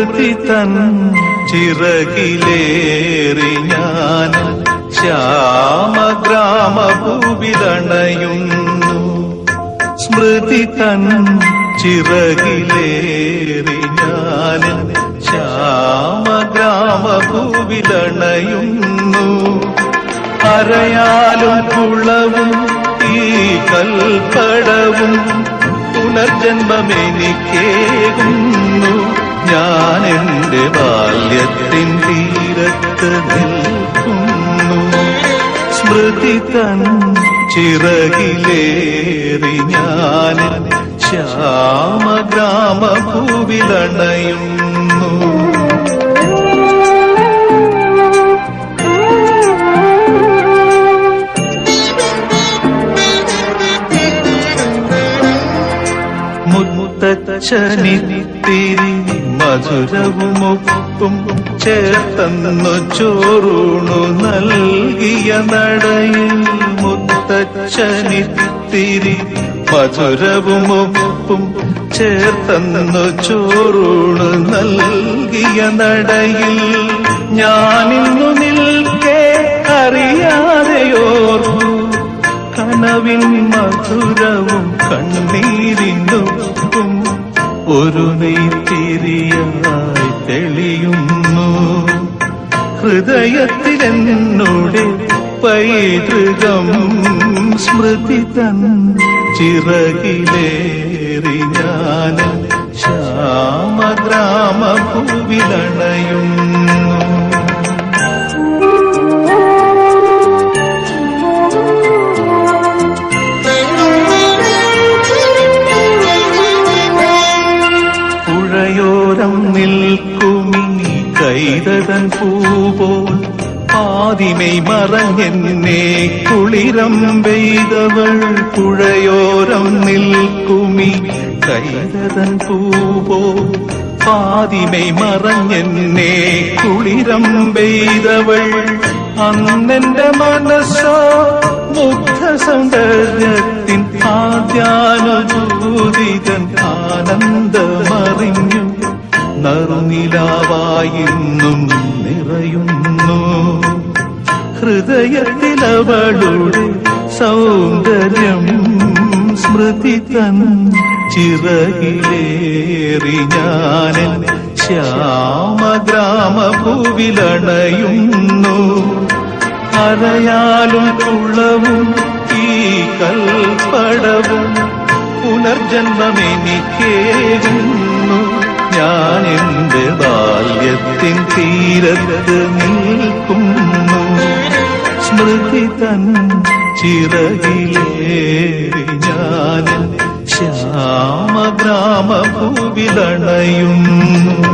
തൻ ചിറകിലേറി ഞാൻ ശ്യാമഗ്രാമഭൂവിലണയുന്നു. സ്മൃതി തൻ ചിറകിലേറി ഞാൻ ശ്യാമഗ്രാമഭൂവിലണയുന്നു. അരയാലും കുളവും ഈ കൽപ്പടവും പുനർജന്മമെനിക്കേകുന്നു ഞാൻ എന്റെ ബാല്യത്തിൻ തീരത്ത് നിൽക്കുന്നു. സ്മൃതി തൻ ചിറകിലേറി ഞാൻ ശ്യാമഗ്രാമഭൂവിലണയുന്നു മുത്തച്ഛനിത്തിരി മധുരവുമൊപ്പം ചേർത്തന്നു ചോറൂണു നൽകിയ നടയിൽ മുത്തച്ഛനിത്തിരി മധുരവുമൊപ്പം ചേർത്തന്നു ചോറൂണു നൽകിയ നടയിൽ ഞാനിന്നു നിൽക്കേ അറിയാതെയോർന്നു കനവിൻ മധുരവും കണ്ണീരിനുപ്പും. ഒരു നെയ്ത്തിരിയായി തെളിയുന്നു. ഹൃദയത്തിലെന്നോടെ പൈതൃകം സ്മൃതി തൻ ചിറകിലേറി ഞാൻ ശ്യാമഗ്രാമഭൂവിലണയുന്നു കൈതതൻ പൂപോൽ ആദിമൈ മറഞ്ഞെന്നെ കുളിരം പെയ്തവൾ പുഴയോരം നിൽക്കുമി. കൈതതൻ പൂപോൽ പാതിമൈ മറഞ്ഞെന്നെ കുളിരം പെയ്തവൾ അന്നെന്റെ മനസ്സോ മുഗ്ധ സൗന്ദര്യത്തിൻ ആദ്യാനുഭൂതിതൻ ആനന്ദമറിഞ്ഞു നറുനിലാവായിന്നും നിറയുന്നു. ഹൃദയത്തിലവളുടെ സൗന്ദര്യം സ്മൃതി തൻ ചിറകിലേറി ഞാനൻ ശ്യാമഗ്രാമഭൂവിലണയുന്നു അരയാലും കുളവും ഈ കൽപ്പടവും പുനർജന്മമെനിക്കേകുന്നു. തീരത്ത് നിൽക്കുന്നു സ്മൃതി തൻ ചിറകിലേറി ഞാൻ ശ്യാമഗ്രാമഭൂവിലണയുന്നു